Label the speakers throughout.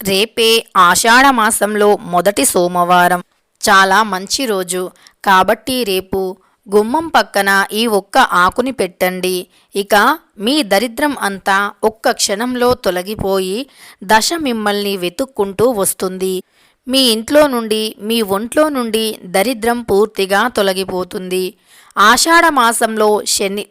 Speaker 1: రేపే ఆషాఢ మాసంలో మొదటి సోమవారం. చాలా మంచి రోజు. కాబట్టి రేపు గుమ్మం పక్కన ఈ ఒక్క ఆకుని పెట్టండి. ఇక మీ దరిద్రం అంతా ఒక్క క్షణంలో తొలగిపోయి దశ మిమ్మల్ని వెతుక్కుంటూ వస్తుంది. మీ ఇంట్లో నుండి మీ ఒంట్లో నుండి దరిద్రం పూర్తిగా తొలగిపోతుంది. ఆషాఢ మాసంలో శని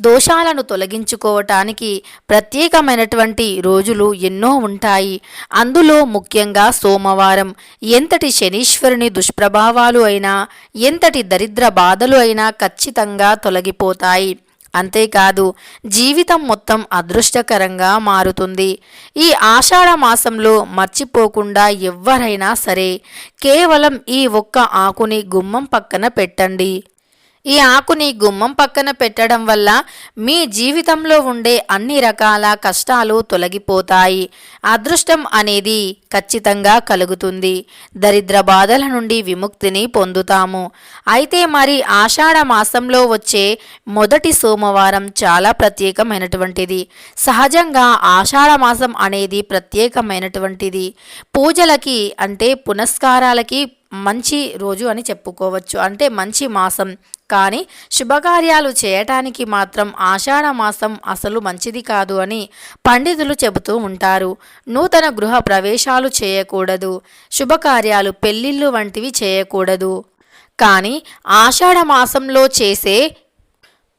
Speaker 1: దోషాలను తొలగించుకోవటానికి ప్రత్యేకమైనటువంటి రోజులు ఎన్నో ఉంటాయి. అందులో ముఖ్యంగా సోమవారం ఎంతటి శనీశ్వరుని దుష్ప్రభావాలు అయినా ఎంతటి దరిద్ర బాధలు అయినా ఖచ్చితంగా తొలగిపోతాయి. అంతేకాదు జీవితం మొత్తం అదృష్టకరంగా మారుతుంది. ఈ ఆషాఢ మాసంలో మర్చిపోకుండా ఎవ్వరైనా సరే కేవలం ఈ ఒక్క ఆకుని గుమ్మం పక్కన పెట్టండి. ఈ ఆకుని గుమ్మం పక్కన పెట్టడం వల్ల మీ జీవితంలో ఉండే అన్ని రకాల కష్టాలు తొలగిపోతాయి. అదృష్టం అనేది ఖచ్చితంగా కలుగుతుంది. దరిద్ర బాధల నుండి విముక్తిని పొందుతాము. అయితే మరి ఆషాఢ మాసంలో వచ్చే మొదటి సోమవారం చాలా ప్రత్యేకమైనటువంటిది. సహజంగా ఆషాఢ మాసం అనేది ప్రత్యేకమైనటువంటిది. పూజలకి అంటే పునస్కారాలకి మంచి రోజు అని చెప్పుకోవచ్చు. అంటే మంచి మాసం. కానీ శుభకార్యాలు చేయటానికి మాత్రం ఆషాఢ మాసం అసలు మంచిది కాదు అని పండితులు చెబుతూ ఉంటారు. నూతన గృహ ప్రవేశాలు చేయకూడదు. శుభకార్యాలు పెళ్ళిళ్ళు వంటివి చేయకూడదు. కానీ ఆషాఢ మాసంలో చేసే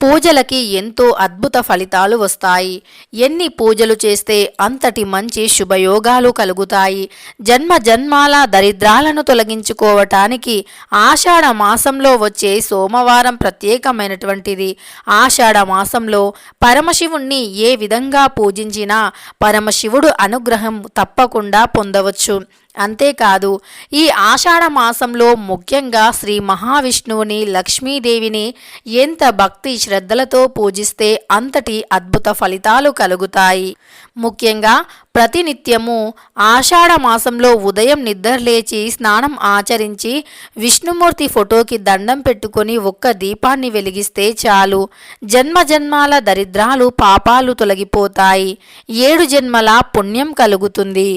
Speaker 1: పూజలకి ఎంతో అద్భుత ఫలితాలు వస్తాయి. ఎన్ని పూజలు చేస్తే అంతటి మంచి శుభయోగాలు కలుగుతాయి. జన్మ జన్మాల దరిద్రాలను తొలగించుకోవటానికి ఆషాఢ మాసంలో వచ్చే సోమవారం ప్రత్యేకమైనటువంటిది. ఆషాఢ మాసంలో పరమశివుణ్ణి ఏ విధంగా పూజించినా పరమశివుడు అనుగ్రహం తప్పకుండా పొందవచ్చు. అంతేకాదు ఈ ఆషాఢ మాసంలో ముఖ్యంగా శ్రీ మహావిష్ణువుని లక్ష్మీదేవిని ఎంత భక్తి శ్రద్ధలతో పూజిస్తే అంతటి అద్భుత ఫలితాలు కలుగుతాయి. ముఖ్యంగా ప్రతినిత్యము ఆషాఢ మాసంలో ఉదయం నిద్రలేచి స్నానం ఆచరించి విష్ణుమూర్తి ఫోటోకి దండం పెట్టుకొని ఒక్క దీపాన్ని వెలిగిస్తే చాలు. జన్మ జన్మాల దరిద్రాలు పాపాలు తొలగిపోతాయి. ఏడు జన్మల పుణ్యం కలుగుతుంది.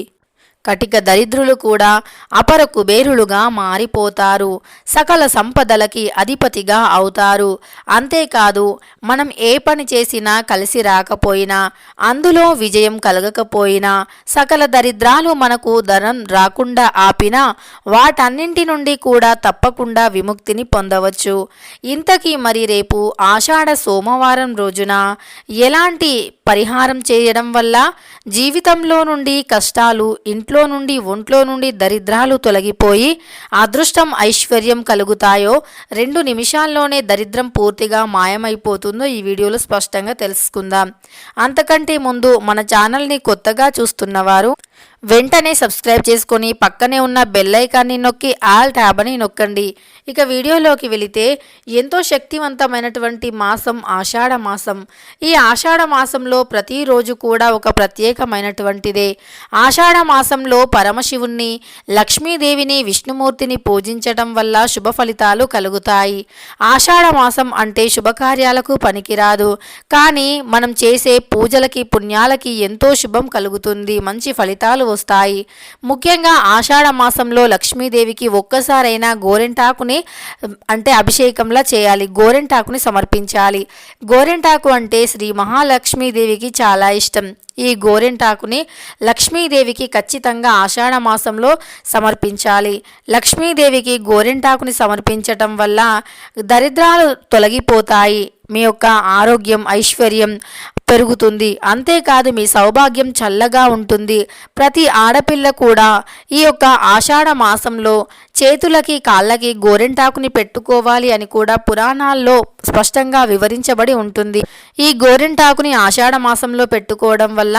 Speaker 1: కటిక దరిద్రులు కూడా అపర కుబేరులుగా మారిపోతారు. సకల సంపదలకి అధిపతిగా అవుతారు. అంతేకాదు మనం ఏ పని చేసినా కలిసి రాకపోయినా అందులో విజయం కలగకపోయినా సకల దరిద్రాలు మనకు ధనం రాకుండా ఆపినా వాటన్నింటి నుండి కూడా తప్పకుండా విముక్తిని పొందవచ్చు. ఇంతకీ మరి రేపు ఆషాఢ సోమవారం రోజున ఎలాంటి పరిహారం చేయడం వల్ల జీవితంలో నుండి కష్టాలు ఇంట్లో నుండి ఒంట్లో నుండి దరిద్రాలు తొలగిపోయి అదృష్టం ఐశ్వర్యం కలుగుతాయో రెండు నిమిషాల్లోనే దరిద్రం పూర్తిగా మాయమైపోతుందో ఈ వీడియోలో స్పష్టంగా తెలుసుకుందాం. అంతకంటే ముందు మన ఛానల్ని కొత్తగా చూస్తున్నవారు వెంటనే సబ్స్క్రైబ్ చేసుకొని పక్కనే ఉన్న బెల్ ఐకాన్ని నొక్కి ఆల్ ట్యాబ్ అని నొక్కండి. ఇక వీడియోలోకి వెళితే ఎంతో శక్తివంతమైనటువంటి మాసం ఆషాఢ మాసం. ఈ ఆషాఢ మాసంలో ప్రతిరోజు కూడా ఒక ప్రత్యేకమైనటువంటిదే. ఆషాఢ మాసంలో పరమశివుణ్ణి లక్ష్మీదేవిని విష్ణుమూర్తిని పూజించటం వల్ల శుభ ఫలితాలు కలుగుతాయి. ఆషాఢ మాసం అంటే శుభకార్యాలకు పనికిరాదు. కానీ మనం చేసే పూజలకి పుణ్యాలకి ఎంతో శుభం కలుగుతుంది. మంచి ఫలితాలు వస్తాయి. ముఖ్యంగా ఆషాఢ మాసంలో లక్ష్మీదేవికి ఒక్కసారైనా గోరెంటాకుని అంటే అభిషేకంలా చేయాలి. గోరెంటాకుని సమర్పించాలి. గోరెంటాకు అంటే శ్రీ మహాలక్ష్మీదేవికి చాలా ఇష్టం. ఈ గోరెంటాకుని లక్ష్మీదేవికి ఖచ్చితంగా ఆషాఢ మాసంలో సమర్పించాలి. లక్ష్మీదేవికి గోరెంటాకుని సమర్పించటం వల్ల దరిద్రాలు తొలగిపోతాయి. మీ యొక్క ఆరోగ్యం ఐశ్వర్యం పెరుగుతుంది. అంతేకాదు మీ సౌభాగ్యం చల్లగా ఉంటుంది. ప్రతి ఆడపిల్ల కూడా ఈ యొక్క ఆషాఢ మాసంలో చేతులకి కాళ్ళకి గోరెంటాకుని పెట్టుకోవాలి అని కూడా పురాణాల్లో స్పష్టంగా వివరించబడి ఉంటుంది. ఈ గోరెంటాకుని ఆషాఢ మాసంలో పెట్టుకోవడం వల్ల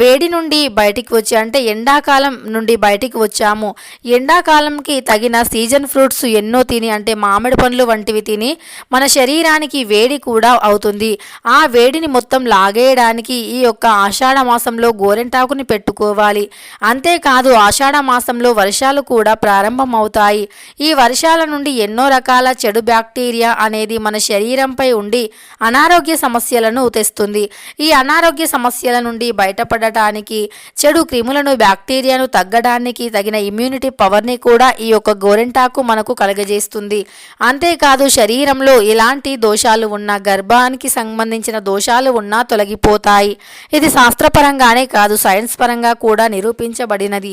Speaker 1: వేడి నుండి బయటికి వచ్చి అంటే ఎండాకాలం నుండి బయటికి వచ్చాము. ఎండాకాలంకి తగిన సీజన్ ఫ్రూట్స్ ఎన్నో తిని అంటే మామిడి పండ్లు వంటివి తిని మన శరీరానికి వేడి కూడా అవుతుంది. ఆ వేడిని మొత్తం లా లాగేయడానికి ఈ యొక్క ఆషాఢ మాసంలో గోరెంటాకుని పెట్టుకోవాలి. అంతేకాదు ఆషాఢ మాసంలో వర్షాలు కూడా ప్రారంభమవుతాయి. ఈ వర్షాల నుండి ఎన్నో రకాల చెడు బ్యాక్టీరియా అనేది మన శరీరంపై ఉండి అనారోగ్య సమస్యలను తెస్తుంది. ఈ అనారోగ్య సమస్యల నుండి బయటపడటానికి చెడు క్రిములను బ్యాక్టీరియాను తగ్గడానికి తగిన ఇమ్యూనిటీ పవర్ని కూడా ఈ యొక్క గోరెంటాకు మనకు కలగజేస్తుంది. అంతేకాదు శరీరంలో ఎలాంటి దోషాలు ఉన్నా గర్భానికి సంబంధించిన దోషాలు ఉన్నా తొలగిపోతాయి. ఇది శాస్త్రపరంగానే కాదు సైన్స్ పరంగా కూడా నిరూపించబడినది.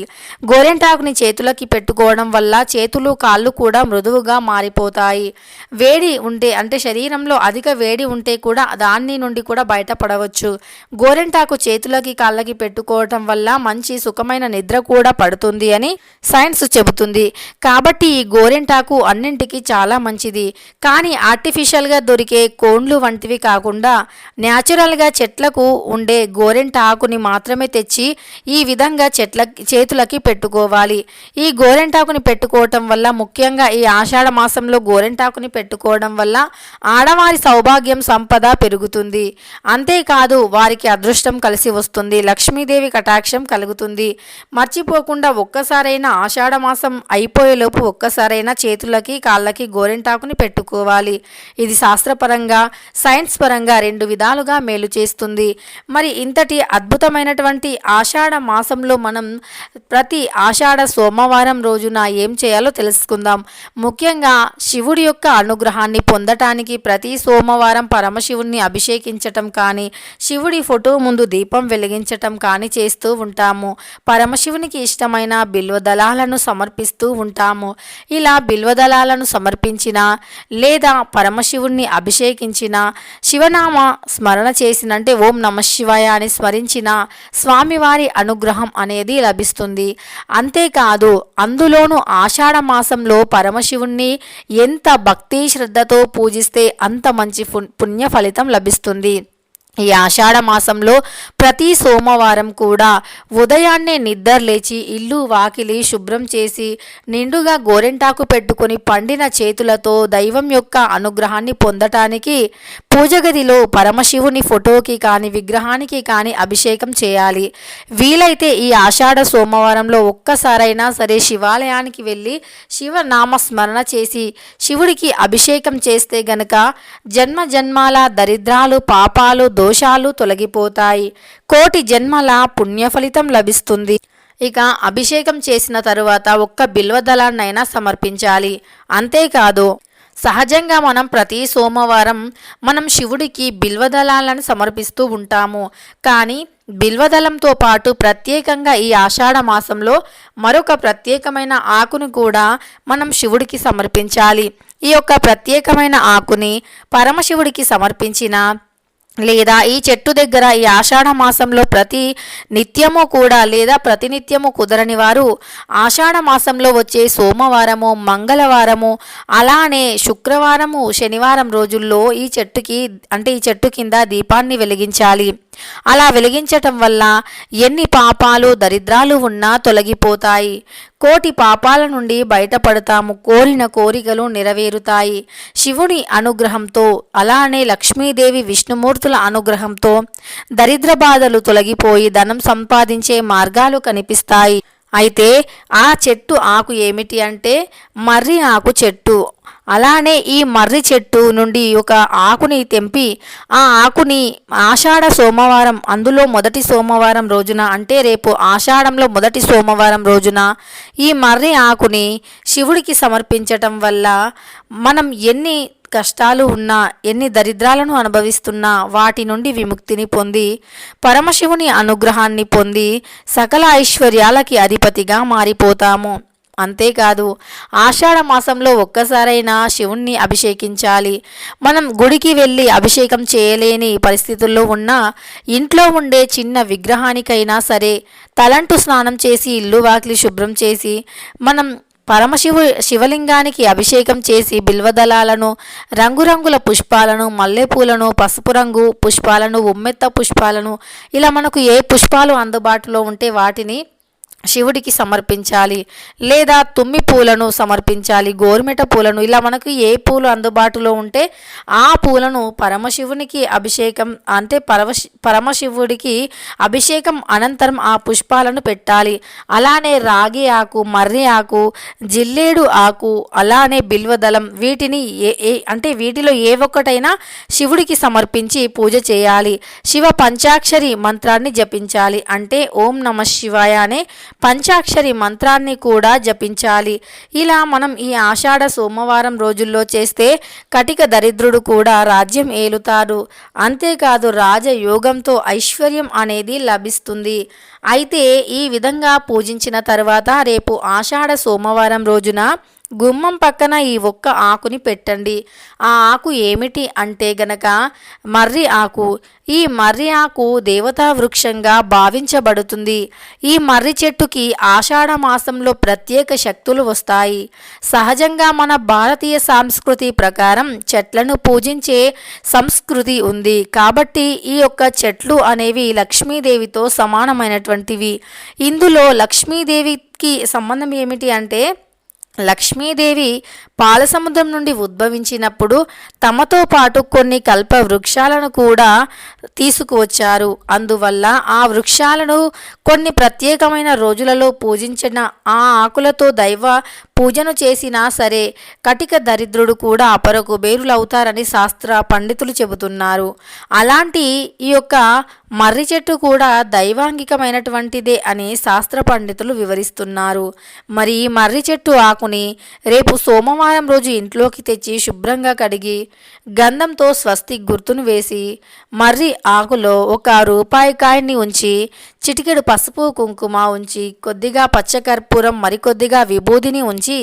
Speaker 1: గోరెంటాకుని చేతులకి పెట్టుకోవడం వల్ల చేతులు కాళ్ళు కూడా మృదువుగా మారిపోతాయి. వేడి ఉంటే అంటే శరీరంలో అధిక వేడి ఉంటే కూడా దాన్ని నుండి కూడా బయటపడవచ్చు. గోరెంటాకు చేతులకి కాళ్ళకి పెట్టుకోవటం వల్ల మంచి సుఖమైన నిద్ర కూడా పడుతుంది అని సైన్స్ చెబుతుంది. కాబట్టి ఈ గోరెంటాకు అన్నింటికి చాలా మంచిది. కానీ ఆర్టిఫిషియల్గా దొరికే కోండ్లు వంటివి కాకుండా న్యాచురల్గా చెట్లకు ఉండే గోరెంటాకుని మాత్రమే తెచ్చి ఈ విధంగా చెట్ల చేతులకి పెట్టుకోవాలి. ఈ గోరెంటాకుని పెట్టుకోవటం వల్ల ముఖ్యంగా ఈ ఆషాఢ మాసంలో గోరెంటాకుని పెట్టుకోవడం వల్ల ఆడవారి సౌభాగ్యం సంపద పెరుగుతుంది. అంతేకాదు వారికి అదృష్టం కలిసి వస్తుంది. లక్ష్మీదేవి కటాక్షం కలుగుతుంది. మర్చిపోకుండా ఒక్కసారైనా ఆషాఢ మాసం అయిపోయేలోపు ఒక్కసారైనా చేతులకి కాళ్ళకి గోరెంటాకుని పెట్టుకోవాలి. ఇది శాస్త్రపరంగా సైన్స్ పరంగా రెండు విధాలుగా మేలు చేస్తుంది. మరి ఇంతటి అద్భుతమైనటువంటి ఆషాఢ మాసంలో మనం ప్రతి ఆషాఢ సోమవారం రోజున ఏం చేయాలో తెలుసుకుందాం. ముఖ్యంగా శివుడి యొక్క అనుగ్రహాన్ని పొందటానికి ప్రతి సోమవారం పరమశివుణ్ణి అభిషేకించటం కానీ శివుడి ఫోటో ముందు దీపం వెలిగించటం కానీ చేస్తూ ఉంటాము. పరమశివునికి ఇష్టమైన బిల్వదళాలను సమర్పిస్తూ ఉంటాము. ఇలా బిల్వదళాలను సమర్పించిన లేదా పరమశివుణ్ణి అభిషేకించిన శివనామ స్మరణ చేసిన అంటే ఓం నమ శివాయ అని స్మరించిన స్వామివారి అనుగ్రహం అనేది లభిస్తుంది. అంతేకాదు అందులోనూ ఆషాఢ మాసంలో పరమశివుణ్ణి ఎంత భక్తి శ్రద్ధతో పూజిస్తే అంత మంచి పు- పుణ్య ఫలితం లభిస్తుంది. ఈ ఆషాఢ మాసంలో ప్రతి సోమవారం కూడా ఉదయాన్నే నిద్ర లేచి ఇల్లు వాకిలి శుభ్రం చేసి నిండుగా గోరెంటాకు పెట్టుకొని పండిన చేతులతో దైవం యొక్క అనుగ్రహాన్ని పొందటానికి పూజ గదిలో పరమశివుని ఫోటోకి కానీ విగ్రహానికి కానీ అభిషేకం చేయాలి. వీలైతే ఈ ఆషాఢ సోమవారంలో ఒక్కసారైనా సరే శివాలయానికి వెళ్ళి శివనామ స్మరణ చేసి శివుడికి అభిషేకం చేస్తే గనక జన్మ జన్మాల దరిద్రాలు పాపాలు దో దోషాలు తొలగిపోతాయి. కోటి జన్మల పుణ్యఫలితం లభిస్తుంది. ఇక అభిషేకం చేసిన తరువాత ఒక్క బిల్వదళాన్నైనా సమర్పించాలి. అంతేకాదు సహజంగా మనం ప్రతి సోమవారం మనం శివుడికి బిల్వదళాలను సమర్పిస్తూ ఉంటాము. కానీ బిల్వదళంతో పాటు ప్రత్యేకంగా ఈ ఆషాఢ మాసంలో మరొక ప్రత్యేకమైన ఆకును కూడా మనం శివుడికి సమర్పించాలి. ఈ యొక్క ప్రత్యేకమైన ఆకుని పరమశివుడికి సమర్పించిన లేదా ఈ చెట్టు దగ్గర ఈ ఆషాఢ మాసంలో ప్రతి నిత్యము కూడా లేదా ప్రతినిత్యము కుదరని వారు ఆషాఢ మాసంలో వచ్చే సోమవారము మంగళవారము అలానే శుక్రవారము శనివారం రోజుల్లో ఈ చెట్టుకి అంటే ఈ చెట్టు కింద దీపాన్ని వెలిగించాలి. అలా వెలిగించటం వల్ల ఎన్ని పాపాలు దరిద్రాలు ఉన్నా తొలగిపోతాయి. కోటి పాపాల నుండి బయటపడతాము కోరిన కోరికలు నెరవేరుతాయి. శివుని అనుగ్రహంతో అలానే లక్ష్మీదేవి విష్ణుమూర్తుల అనుగ్రహంతో దరిద్ర బాధలు తొలగిపోయి ధనం సంపాదించే మార్గాలు కనిపిస్తాయి. అయితే ఆ చెట్టు ఆకు ఏమిటి అంటే మర్రి ఆకు చెట్టు. అలానే ఈ మర్రి చెట్టు నుండి ఒక ఆకుని తెంపి ఆ ఆకుని ఆషాఢ సోమవారం అందులో మొదటి సోమవారం రోజున అంటే రేపు ఆషాఢంలో మొదటి సోమవారం రోజున ఈ మర్రి ఆకుని శివుడికి సమర్పించటం వల్ల మనం ఎన్ని కష్టాలు ఉన్నా ఎన్ని దరిద్రాలను అనుభవిస్తున్నా వాటి నుండి విముక్తిని పొంది పరమశివుని అనుగ్రహాన్ని పొంది సకల ఐశ్వర్యాలకి అధిపతిగా మారిపోతాము. అంతేకాదు ఆషాఢ మాసంలో ఒక్కసారైనా శివుణ్ణి అభిషేకించాలి. మనం గుడికి వెళ్ళి అభిషేకం చేయలేని పరిస్థితుల్లో ఉన్నా ఇంట్లో ఉండే చిన్న విగ్రహానికైనా సరే తలంటు స్నానం చేసి ఇల్లు వాకిలి శుభ్రం చేసి మనం పరమశివు శివలింగానికి అభిషేకం చేసి బిల్వదళాలను రంగురంగుల పుష్పాలను మల్లెపూలను పసుపు రంగు పుష్పాలను ఉమ్మెత్త పుష్పాలను ఇలా మనకు ఏ పుష్పాలు అందుబాటులో ఉంటే వాటిని శివుడికి సమర్పించాలి లేదా తుమ్మి పూలను సమర్పించాలి గోరుమిట పూలను. ఇలా మనకు ఏ పూలు అందుబాటులో ఉంటే ఆ పూలను పరమశివునికి అభిషేకం అంటే పరమశి పరమశివుడికి అభిషేకం అనంతరం ఆ పుష్పాలను పెట్టాలి. అలానే రాగి ఆకు మర్రి ఆకు జిల్లేడు ఆకు అలానే బిల్వదళం వీటిని ఏ ఏ అంటే వీటిలో ఏ ఒక్కటైనా శివుడికి సమర్పించి పూజ చేయాలి. శివ పంచాక్షరి మంత్రాన్ని జపించాలి. అంటే ఓం నమ శివాయ అనే పంచాక్షరి మంత్రాన్ని కూడా జపించాలి. ఇలా మనం ఈ ఆషాఢ సోమవారం రోజుల్లో చేస్తే కటిక దరిద్రుడు కూడా రాజ్యం ఏలుతారు అంతేకాదు రాజయోగంతో ఐశ్వర్యం అనేది లభిస్తుంది. అయితే ఈ విధంగా పూజించిన తర్వాత రేపు ఆషాఢ సోమవారం రోజున గుమ్మం పక్కన ఈ ఒక్క ఆకుని పెట్టండి. ఆ ఆకు ఏమిటి అంటే గనక మర్రి ఆకు. ఈ మర్రి ఆకు దేవతా వృక్షంగా భావించబడుతుంది. ఈ మర్రి చెట్టుకి ఆషాఢ మాసంలో ప్రత్యేక శక్తులు వస్తాయి. సహజంగా మన భారతీయ సంస్కృతి ప్రకారం చెట్లను పూజించే సంస్కృతి ఉంది. కాబట్టి ఈ యొక్క చెట్లు అనేవి లక్ష్మీదేవితో సమానమైనటువంటివి. ఇందులో లక్ష్మీదేవికి సంబంధం ఏమిటి అంటే లక్ష్మీదేవి పాలసముద్రం నుండి ఉద్భవించినప్పుడు తమతో పాటు కొన్ని కల్ప వృక్షాలను కూడా తీసుకువచ్చారు. అందువల్ల ఆ వృక్షాలను కొన్ని ప్రత్యేకమైన రోజులలో పూజించిన ఆ ఆకులతో దైవ పూజను చేసినా సరే కటిక దరిద్రుడు కూడా అపరకు బేరులవుతారని శాస్త్ర పండితులు చెబుతున్నారు. అలాంటి ఈ యొక్క మర్రి చెట్టు కూడా దైవాంగికమైనటువంటిదే అని శాస్త్ర పండితులు వివరిస్తున్నారు. మరి ఈ మర్రి చెట్టు చేసుకుని రేపు సోమవారం రోజు ఇంట్లోకి తెచ్చి శుభ్రంగా కడిగి గంధంతో స్వస్తి గుర్తును వేసి మర్రి ఆకులో ఒక రూపాయి కాయని ఉంచి చిటికెడు పసుపు కుంకుమ ఉంచి కొద్దిగా పచ్చకర్పూరం మరికొద్దిగా విభూదిని ఉంచి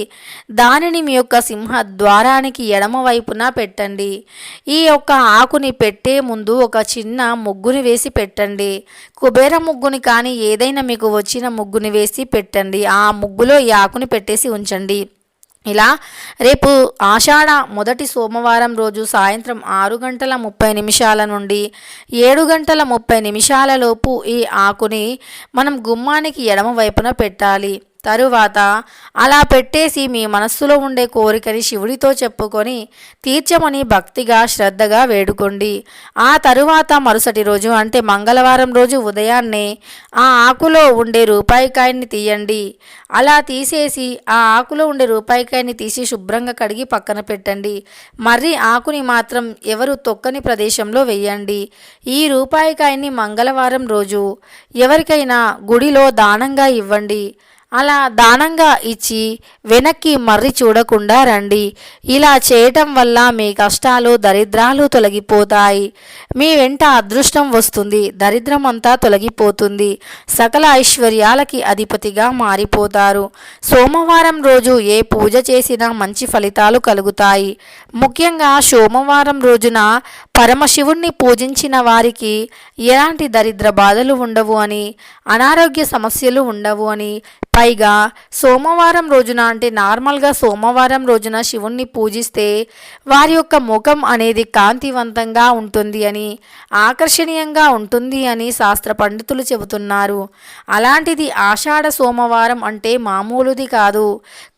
Speaker 1: దానిని మీ యొక్క సింహ ద్వారానికి ఎడమ వైపున పెట్టండి. ఈ యొక్క ఆకుని పెట్టే ముందు ఒక చిన్న ముగ్గుని వేసి పెట్టండి. కుబేర ముగ్గుని కానీ ఏదైనా మీకు వచ్చిన ముగ్గుని వేసి పెట్టండి. ఆ ముగ్గులో ఈ ఆకుని పెట్టేసి ఉంచండి. ఇలా రేపు ఆషాఢ మొదటి సోమవారం రోజు సాయంత్రం ఆరు గంటల ముప్పై నిమిషాల నుండి ఏడు గంటల ముప్పై నిమిషాలలోపు ఈ ఆకుని మనం గుమ్మానికి ఎడమ వైపున పెట్టాలి. తరువాత అలా పెట్టేసి మీ మనస్సులో ఉండే కోరికని శివుడితో చెప్పుకొని తీర్చమని భక్తిగా శ్రద్ధగా వేడుకోండి. ఆ తరువాత మరుసటి రోజు అంటే మంగళవారం రోజు ఉదయాన్నే ఆ ఆకులో ఉండే రూపాయికాయని తీయండి. అలా తీసేసి ఆ ఆకులో ఉండే రూపాయికాయని తీసి శుభ్రంగా కడిగి పక్కన పెట్టండి. మర్రి ఆకుని మాత్రం ఎవరు తొక్కని ప్రదేశంలో వేయండి. ఈ రూపాయికాయని మంగళవారం రోజు ఎవరికైనా గుడిలో దానంగా ఇవ్వండి. అలా దానంగా ఇచ్చి వెనక్కి మర్రి చూడకుండా రండి. ఇలా చేయటం వల్ల మీ కష్టాలు దరిద్రాలు తొలగిపోతాయి. మీ వెంట అదృష్టం వస్తుంది. దరిద్రం అంతా తొలగిపోతుంది. సకల ఐశ్వర్యాలకి అధిపతిగా మారిపోతారు. సోమవారం రోజు ఏ పూజ చేసినా మంచి ఫలితాలు కలుగుతాయి. ముఖ్యంగా సోమవారం రోజున పరమశివుణ్ణి పూజించిన వారికి ఎలాంటి దరిద్ర బాధలు ఉండవు అని అనారోగ్య సమస్యలు ఉండవు అని పైగా సోమవారం రోజున అంటే నార్మల్గా సోమవారం రోజున శివుణ్ణి పూజిస్తే వారి యొక్క ముఖం అనేది కాంతివంతంగా ఉంటుంది అని ఆకర్షణీయంగా ఉంటుంది అని శాస్త్ర పండితులు చెబుతున్నారు. అలాంటిది ఆషాఢ సోమవారం అంటే మామూలుది కాదు.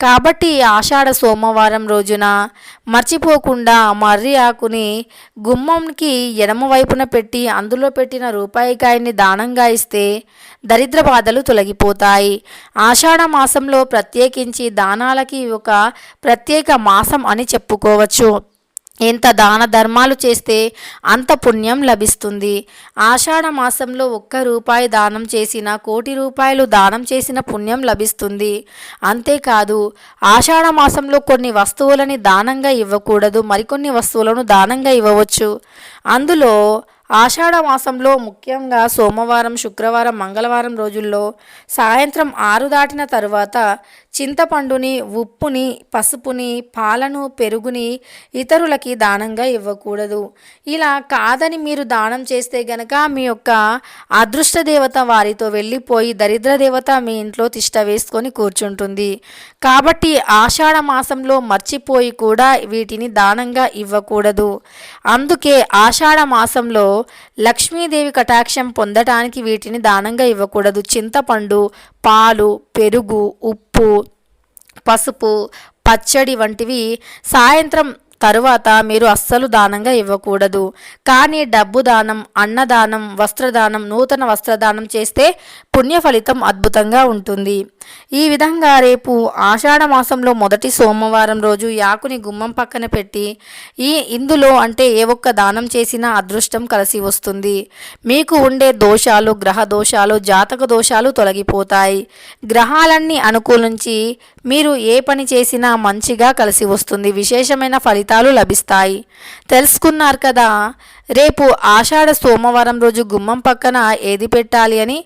Speaker 1: కాబట్టి ఆషాఢ సోమవారం రోజున మర్చిపోకుండా మర్రి ఆకుని గుమ్మంకి ఎడమ వైపున పెట్టి అందులో పెట్టిన రూపాయికాయని దానంగా ఇస్తే దరిద్ర బాధలు తొలగిపోతాయి. ఆషాఢ మాసంలో ప్రత్యేకించి దానాలకి ఒక ప్రత్యేక మాసం అని చెప్పుకోవచ్చు. ఎంత దాన ధర్మాలు చేస్తే అంత పుణ్యం లభిస్తుంది. ఆషాఢ మాసంలో ఒక్క రూపాయి దానం చేసిన కోటి రూపాయలు దానం చేసిన పుణ్యం లభిస్తుంది. అంతేకాదు ఆషాఢ మాసంలో కొన్ని వస్తువులని దానంగా ఇవ్వకూడదు మరికొన్ని వస్తువులను దానంగా ఇవ్వవచ్చు. అందులో ఆషాఢ మాసంలో ముఖ్యంగా సోమవారం శుక్రవారం మంగళవారం రోజుల్లో సాయంత్రం ఆరు దాటిన తరువాత చింతపండుని ఉప్పుని పసుపుని పాలను పెరుగుని ఇతరులకి దానంగా ఇవ్వకూడదు. ఇలా కాదని మీరు దానం చేస్తే గనక మీ యొక్క అదృష్ట దేవత వారితో వెళ్ళిపోయి దరిద్ర దేవత మీ ఇంట్లో తిష్ట వేసుకొని కూర్చుంటుంది. కాబట్టి ఆషాఢ మాసంలో మర్చిపోయి కూడా వీటిని దానంగా ఇవ్వకూడదు. అందుకే ఆషాఢ మాసంలో లక్ష్మీదేవి కటాక్షం పొందటానికి వీటిని దానంగా ఇవ్వకూడదు. చింతపండు పాలు పెరుగు ఉప్పు పసుపు పచ్చడి వంటివి సాయంత్రం తరువాత మీరు అస్సలు దానంగా ఇవ్వకూడదు. కానీ డబ్బు దానం అన్నదానం వస్త్రదానం నూతన వస్త్రదానం చేస్తే పుణ్య ఫలితం అద్భుతంగా ఉంటుంది. ఈ విధంగా రేపు ఆషాఢ మాసంలో మొదటి సోమవారం రోజు యాకుని గుమ్మం పక్కన పెట్టి ఈ ఇందులో అంటే ఏ ఒక్క దానం చేసినా అదృష్టం కలిసి వస్తుంది. మీకు ఉండే దోషాలు గ్రహ దోషాలు జాతక దోషాలు తొలగిపోతాయి. గ్రహాలన్నీ అనుకూలించి మీరు ఏ పని చేసినా మంచిగా కలిసి వస్తుంది. విశేషమైన ఫలితాలు లభిస్తాయి. తెలుసుకున్నారు కదా రేపు ఆషాఢ సోమవారం రోజు గుమ్మం పక్కన ఏది పెట్టాలి అని